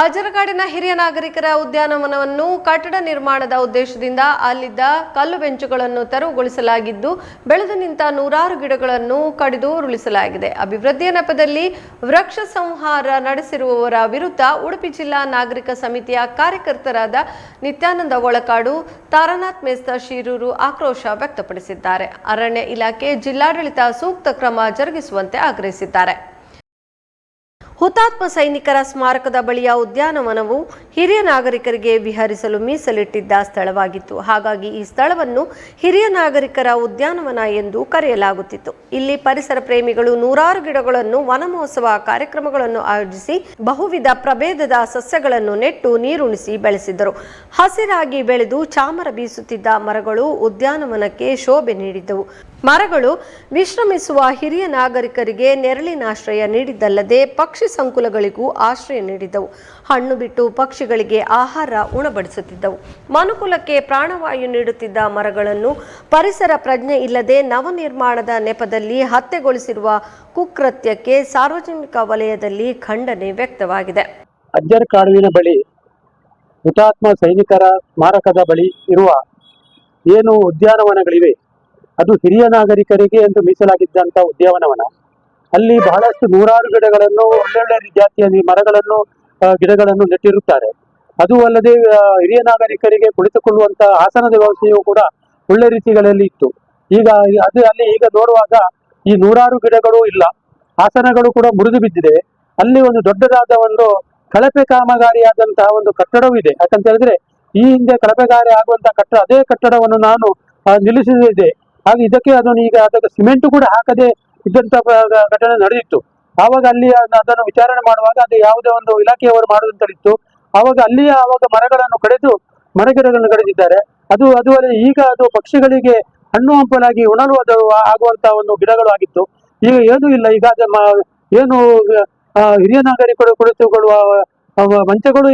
ಅಜರಕಾಡಿನ ಹಿರಿಯ ನಾಗರಿಕರ ಉದ್ಯಾನವನವನ್ನು ಕಟ್ಟಡ ನಿರ್ಮಾಣದ ಉದ್ದೇಶದಿಂದ ಅಲ್ಲಿದ್ದ ಕಲ್ಲು ಬೆಂಚುಗಳನ್ನು ತೆರವುಗೊಳಿಸಲಾಗಿದ್ದು, ಬೆಳೆದು ನಿಂತ ನೂರಾರು ಗಿಡಗಳನ್ನು ಕಡಿದು ಉರುಳಿಸಲಾಗಿದೆ. ಅಭಿವೃದ್ಧಿಯ ನೆಪದಲ್ಲಿ ವೃಕ್ಷ ಸಂಹಾರ ನಡೆಸಿರುವವರ ವಿರುದ್ಧ ಉಡುಪಿ ಜಿಲ್ಲಾ ನಾಗರಿಕ ಸಮಿತಿಯ ಕಾರ್ಯಕರ್ತರಾದ ನಿತ್ಯಾನಂದ ಒಳಕಾಡು, ತಾರನಾಥ್ ಮೇಸ್ತ ಶಿರೂರು ಆಕ್ರೋಶ ವ್ಯಕ್ತಪಡಿಸಿದ್ದಾರೆ. ಅರಣ್ಯ ಇಲಾಖೆ ಜಿಲ್ಲಾಡಳಿತ ಸೂಕ್ತ ಕ್ರಮ ಜರುಗಿಸುವಂತೆ ಆಗ್ರಹಿಸಿದ್ದಾರೆ. ಹುತಾತ್ಮ ಸೈನಿಕರ ಸ್ಮಾರಕದ ಬಳಿಯ ಉದ್ಯಾನವನವು ಹಿರಿಯ ನಾಗರಿಕರಿಗೆ ವಿಹರಿಸಲು ಮೀಸಲಿಟ್ಟಿದ್ದ ಸ್ಥಳವಾಗಿತ್ತು. ಹಾಗಾಗಿ ಈ ಸ್ಥಳವನ್ನು ಹಿರಿಯ ನಾಗರಿಕರ ಉದ್ಯಾನವನ ಎಂದು ಕರೆಯಲಾಗುತ್ತಿತ್ತು. ಇಲ್ಲಿ ಪರಿಸರ ಪ್ರೇಮಿಗಳು ನೂರಾರು ಗಿಡಗಳನ್ನು ವನ ಮಹೋತ್ಸವ ಕಾರ್ಯಕ್ರಮಗಳನ್ನು ಆಯೋಜಿಸಿ ಬಹುವಿಧ ಪ್ರಭೇದದ ಸಸ್ಯಗಳನ್ನು ನೆಟ್ಟು ನೀರುಣಿಸಿ ಬೆಳೆಸಿದ್ದರು ಹಸಿರಾಗಿ ಬೆಳೆದು ಚಾಮರ ಬೀಸುತ್ತಿದ್ದ ಮರಗಳು ಉದ್ಯಾನವನಕ್ಕೆ ಶೋಭೆ ನೀಡಿದ್ದವು. ಮರಗಳು ವಿಶ್ರಮಿಸುವ ಹಿರಿಯ ನಾಗರಿಕರಿಗೆ ನೆರಳಿನಾಶ್ರಯ ನೀಡಿದ್ದಲ್ಲದೆ ಪಕ್ಷಿ ಸಂಕುಲಗಳಿಗೂ ಆಶ್ರಯ ನೀಡಿದ್ದವು. ಹಣ್ಣು ಬಿಟ್ಟು ಪಕ್ಷಿಗಳಿಗೆ ಆಹಾರ ಉಣಬಡಿಸುತ್ತಿದ್ದವು. ಮನುಕುಲಕ್ಕೆ ಪ್ರಾಣವಾಯು ನೀಡುತ್ತಿದ್ದ ಮರಗಳನ್ನು ಪರಿಸರ ಪ್ರಜ್ಞೆ ಇಲ್ಲದೆ ನವನಿರ್ಮಾಣದ ನೆಪದಲ್ಲಿ ಹತ್ಯೆಗೊಳಿಸಿರುವ ಕುಕೃತ್ಯಕ್ಕೆ ಸಾರ್ವಜನಿಕ ವಲಯದಲ್ಲಿ ಖಂಡನೆ ವ್ಯಕ್ತವಾಗಿದೆ. ಅಜ್ಜರ್ ಕಾಡುವಿನ ಬಳಿ ಹುತಾತ್ಮ ಸೈನಿಕರ ಸ್ಮಾರಕದ ಬಳಿ ಇರುವ ಏನು ಉದ್ಯಾನವನಗಳಿವೆ, ಅದು ಹಿರಿಯ ನಾಗರಿಕರಿಗೆ ಎಂದು ಮೀಸಲಾಗಿದ್ದಂಥ ಉದ್ಯಾನವನ. ಅಲ್ಲಿ ಬಹಳಷ್ಟು ನೂರಾರು ಗಿಡಗಳನ್ನು ಒಳ್ಳೊಳ್ಳೆ ಜಾತಿಯ ಮರಗಳನ್ನು ಗಿಡಗಳನ್ನು ನೆಟ್ಟಿರುತ್ತಾರೆ. ಅದು ಅಲ್ಲದೆ ಹಿರಿಯ ನಾಗರಿಕರಿಗೆ ಕುಳಿತುಕೊಳ್ಳುವಂತಹ ಆಸನದ ವ್ಯವಸ್ಥೆಯು ಕೂಡ ಒಳ್ಳೆ ರೀತಿಗಳಲ್ಲಿ ಇತ್ತು. ಈಗ ಅದು ಅಲ್ಲಿ ಈಗ ನೋಡುವಾಗ ಈ ನೂರಾರು ಗಿಡಗಳು ಇಲ್ಲ. ಆಸನಗಳು ಕೂಡ ಮುರಿದು ಬಿದ್ದಿದೆ. ಅಲ್ಲಿ ಒಂದು ದೊಡ್ಡದಾದ ಒಂದು ಕಳಪೆ ಕಾಮಗಾರಿಯಾದಂತಹ ಒಂದು ಕಟ್ಟಡವೂ ಇದೆ. ಯಾಕಂತ ಹೇಳಿದ್ರೆ, ಈ ಹಿಂದೆ ಕಳಪೆಗಾರಿ ಆಗುವಂತಹ ಕಟ್ಟಡ, ಅದೇ ಕಟ್ಟಡವನ್ನು ನಾನು ನಿಲ್ಲಿಸಿದೆ. ಹಾಗೆ ಇದಕ್ಕೆ ಅದನ್ನು ಈಗ ಅದಕ್ಕೆ ಸಿಮೆಂಟ್ ಕೂಡ ಹಾಕದೆ ಇದ್ದಂತ ಘಟನೆ ನಡೆದಿತ್ತು. ಆವಾಗ ಅಲ್ಲಿ ಅದನ್ನು ವಿಚಾರಣೆ ಮಾಡುವಾಗ ಅದು ಯಾವುದೇ ಒಂದು ಇಲಾಖೆಯವರು ಮಾಡುವಂತಿತ್ತು ಆವಾಗ ಅಲ್ಲಿಯ ಆವಾಗ ಮರಗಳನ್ನು ಕಡಿದು ಮರಗಿಡಗಳನ್ನು ಕಡಿದಿದ್ದಾರೆ. ಅದು ಅದು ಈಗ ಅದು ಪಕ್ಷಿಗಳಿಗೆ ಹಣ್ಣು ಹಂಪಲಾಗಿ ಉಣಲು ಅದು ಒಂದು ಗಿಡಗಳು ಆಗಿತ್ತು. ಈಗ ಏನೂ ಇಲ್ಲ. ಈಗ ಏನು ಹಿರಿಯ ನಾಗರಿಕರು ಕುಳಿತುಕೊಳ್ಳುವ ಮಂಚಗಳು